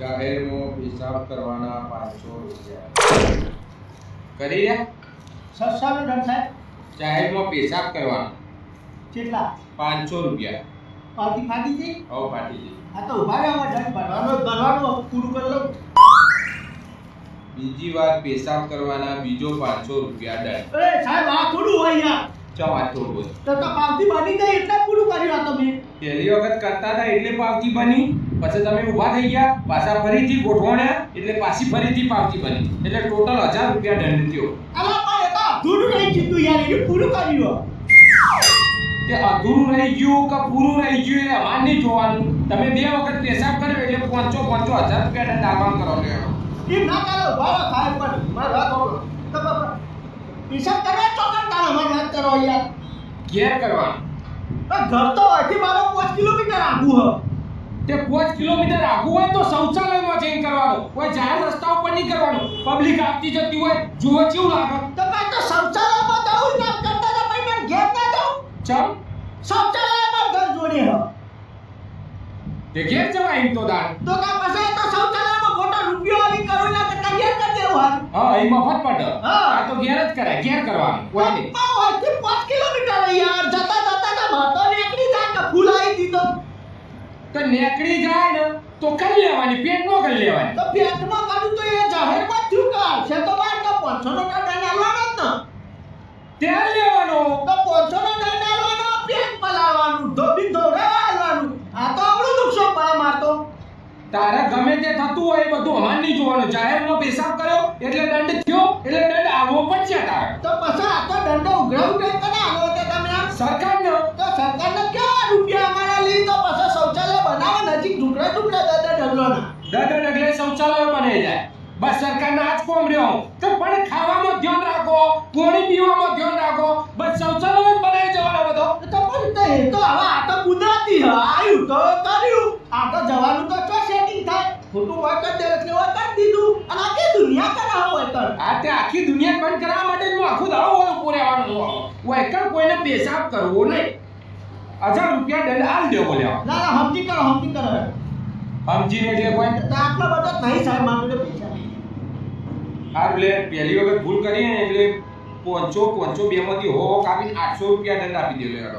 જાહેરમાં પેશાબ કરવાના પાંચસો રૂપિયા. કરી રહ્યા? સસ્તાનો દંડ સાહેબ. જાહેરમાં પેશાબ કરવાનો. કેટલા? પાંચસો રૂપિયા. પાટી ફાટી છે હવ ફાટી છે આ તો ઊભા રહ્યા દંડ ભરવાનો ભરવાનો પૂરું કરી લઉં. બીજી વાર પેશાબ કરવાના બીજો પાંચસો રૂપિયા દંડ અરે સાહેબ આ થોડું હોય યાર. ચો આ થોડું તો તો પાવતી બની ગઈ એટલે પૂરું કર્યું આ તમે પહેલી વખત કરતા હતા એટલે પાવતી બની. પછી તમે ઊભા થઈ ગયા પાછા ફરીથી ગોઠવણ્યા એટલે પાછી ફરીથી પાવતી બની. એટલે ટોટલ હજાર રૂપિયા દંડ થયો. અધૂરું રહી જીતું યાર એ પૂરું કર્યું તે અધૂરું રહી ગયું કે પૂરું રહી ગયું એ અમાર નહીં જોવાનું. તમે બે વખત પેશાબ કર્યો એટલે પાંચસો પાંચો હજાર રૂપિયા દંડ આરામ કરો લેવાનો એ ના કરો? બરાબર સાહેબ પણ મારે વાત સાંભળો. તો બાપા, કરવા ચોકન તારા મારે વાત કરો યાર. ઘેર કરવાનું. ઘર તો અહીંથી મારો પાંચ કિલોમીટર આગું હ. તે પાંચ કિલોમીટર આગું હોય તો શૌચાલયમાં જઈને કરવાનું. કોઈ જાહેર રસ્તા ઉપર નહીં કરવાનું. પબ્લિક આવતી જતી હોય જુઓ કેવું લાગે. તો ભાઈ તો શૌચાલયમાં જવું ના કરતા તો ભાઈ મને ઘેર ના જાઉં. ચમ? શૌચાલયમાં ઘર જોડે હ. તે ઘેર જવાય એમ તો દાણ તો કા પાસે તો શૌચાલયમાં મોટા રૂપિયો વાળી કરો ના કરતા ઘેર કરી દેવું. હા એ મફત પડ હા. આ તો ઘેર જ કરાય ઘેર કરવાનું. કોઈ નહીં. પાંચ કિલોમીટર યાર જતા જતા તો માતો નીકળી જાય કે આવી તો નેકડી જાય ને તો કરી લેવાની પેટ નો કરી લેવાની. તો પેટમાં કાઢું તો એ જાહેરમાં થયું કા છે તો બાર તો પાંચસો નો દંડ લાવવાનો જ ને. તે લેવાનો. તો પાંચસો નો દંડ લાવવાનો પેટ પલાવવાનું ધોબી ધોવડાવવા આ તો આવડું નુકસાન પડે મારતો. તારે ગમે તે થતું હોય બધું અમારે નહીં જોવાનું. જાહેરમાં પેશાબ કર્યો એટલે દંડ થયો એટલે દંડ આવવો પડશે તારે. તો પછી આ તો દંડ ઉઘરાવું કઈ કને આવો તે તમે સરકારને ડગલોના એટલે ડગલે શૌચાલયો બની જાય. બસ સરકારના આજ કોમ રહ્યો તો પણ ખાવામાં ધ્યાન રાખો પાણી પીવામાં ધ્યાન રાખો બસ શૌચાલય જ બનાવી જવાનો બધો. તો પણ તો એ તો હવે આ તો કુદરતી આયુ તો કર્યું. આ તો જવાનું તો તો સેટિંગ થાય. ખોટું હોય તો એટલે હોય કરી દીધું. અને આખી દુનિયા કરાવો હોય તો. આ તે આખી દુનિયા બંધ કરવા માટે હું આખું દાડો હોય ઊભો રહેવાનો હોય કર કોઈને પેશાબ કરવો નહીં. હજાર રૂપિયા દંડ આલ દેવો લેવા ના ના હમતી કરો હમતી કરો. સમજીને એટલે કોઈ આટલો બધો નહીં સાહેબ મારા પૈસા હા એટલે પહેલી વખત ભૂલ કરી ને એટલે પોંચો પોંચો બે માંથી હો કાપી આઠસો રૂપિયા દંડ આપી દેલો યાર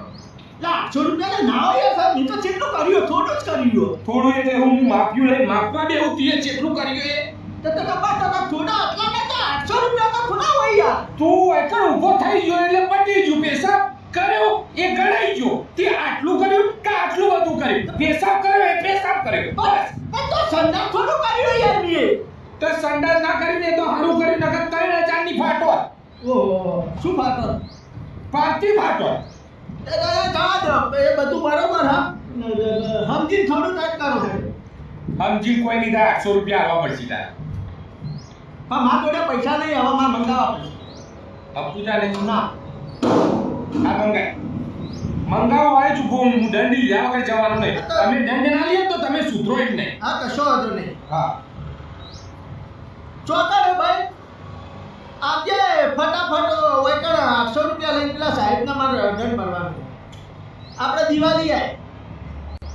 આઠસો રૂપિયા ના હોય સાહેબ મેં તો જેટલું કર્યું થોડું જ કર્યું થોડું એટલે હું માપ્યું લઈ માપવા બે હું તીએ જેટલું કર્યું એ. તો તો કપા તો તો થોડા આટલા ને તો આઠસો રૂપિયા તો થોડા હોય યાર. તું એકણ ઊભો થઈ ગયો એટલે પતી ગયું પેશાબ કર્યો એ ગણાઈ ગયો. તે આટલું કર્યું કે આટલું બધું કર્યું પેશાબ કર્યો એ પેશાબ કર્યો બસ સંદાસ થોડું કર્યું યાર મેં તો સંડાસ ના કરીને તો હારું કર્યું નકર ત્રણ ચાંદની ફાટો. ઓહો શું ફાટો? પાર્ટી ફાટો. એ બધું બરોબર હા? સમજીને થોડું કંઈક કરો સમજી કોઈ નહીં થાય આઠસો રૂપિયા આવવા પડશે તારે. પણ મારા જોડે પૈસા નહીં હવે મારે મંગાવવા પડશે. અપુજા ને ના. આ મંગાય. મંગાવો હોય ચૂકો હું દંડી લીધા વગર જવાનું નહીં. તમે દંડ ના લ્યો તો તમે સુધરો જ નહીં. હા કશો વાંધો નહીં? હા. ચોકડ ભાઈ. આજે ફટાફટ વૈકણ આઠસો રૂપિયા લઈને પેલા સાહેબના મારે દંડ ભરવાનું આપણે દિવાળી આય.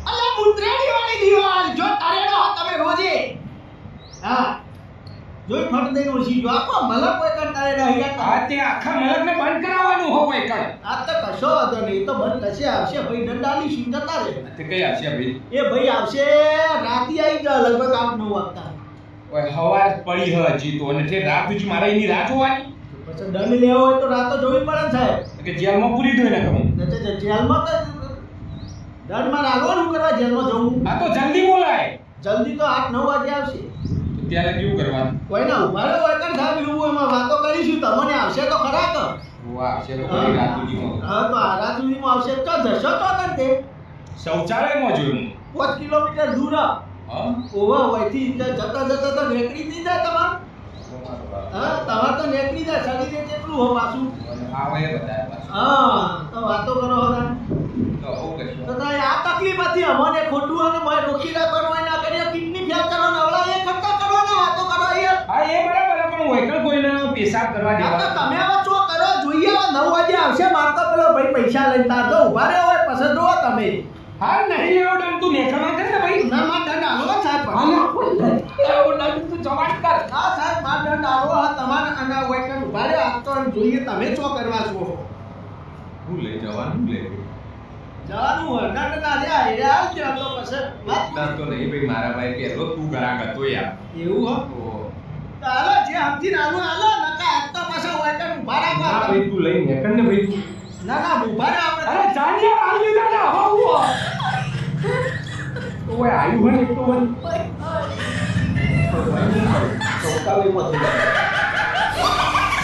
અલા ઉતરેડી વાળી દિવાળ જો તારેડો તમે રોજે. હા. જોઈ ફટ દઈને ઓછી જો આખો મલક વૈકણ તારેડો અહીંયા આ તે આખા મલકને બંધ કરાવવાનું હોય કણ આ તો કશો વાંધો નહીં એ તો બંધ થશે આવશે ભાઈ દંડાલી સિંહ જતા રહે? તે કઈ આવશે ભાઈ? એ ભાઈ આવશે રાતી આવી જાય લગભગ આઠ નવ વાગતા. ઓય હવાર પડી હ હજી તો અને તે રાત સુધી મારે એની રાત જોવાની પછી દંડ લેવો હોય તો રાત તો જોવી પડે સાહેબ. કે જેલમાં પૂરી દો ને કહું જે જેલમાં તો દંડમાં રાખવાનું કરવા જેલમાં જવું. આ તો જલ્દી બોલાય. જલ્દી તો આઠ નવ વાગે આવશે. ત્યારે કેવું કરવાનું? કોઈ ના મારે હોય કાંઈ સાહેબ એવું એમાં વાતો કરીશું. તમને આવશે તો ખરા ઓ આવશે તો ખરી રાત સુધીમાં. હા તો આ રાત સુધીમાં આવશે. તો જશો તો કર તે? શૌચાલયમાં જોયું પાંચ કિલોમીટર દૂર હ. હા? ઓવા હોયથી જતા જતા તો નીકળી નહીં જાય તમાર. હા તમાર તો નીકળી જાય શરીરે કેટલું હો પાછું. આવે બધા પાછું. હા તો વાતો કરો હો તો હું તો આ તકલીફ હતી અમને ખોટું અને મેં રોકી રાખવાનું હોય પેશાબ કરવા તો દેવા તમે હવે ચો કરો જોઈએ હવે નવ વાગે આવશે માર તો પેલો ભાઈ પૈસા લઈને તાર તો ઊભા રહે હોય પછી જો તમે. હા નહીં એવો દંડ તું મેઘમાં માં ને ભાઈ. ના માં દંડ આલો હો સાહેબ. હાલો એવો દંડ તું જવાબ કર. હા સાહેબ માર દંડ આલો હા તમારે હોય કે ઊભા રહે આ તો જોઈએ તમે ચો કરવા છો. હું લઈ જવાનું લે જવાનું દંડ ના રે આ રે આવ કે તો પછી વાત તો નહીં ભાઈ મારા ભાઈ પહેલો તું ગરાક હતો યાર. એવું હો? હાલો જે સમજી નાનું હાલો નકા તો પાછા ઊભા હા રાખવા ભાઈ તું લઈ મેકન ને ભાઈ તું ના ના ઊભા રહો આપણે. અરે જાણીએ હાલ લીધા ને હું ઓય આયુ હોય એક તો વળી. ચોકાવી મત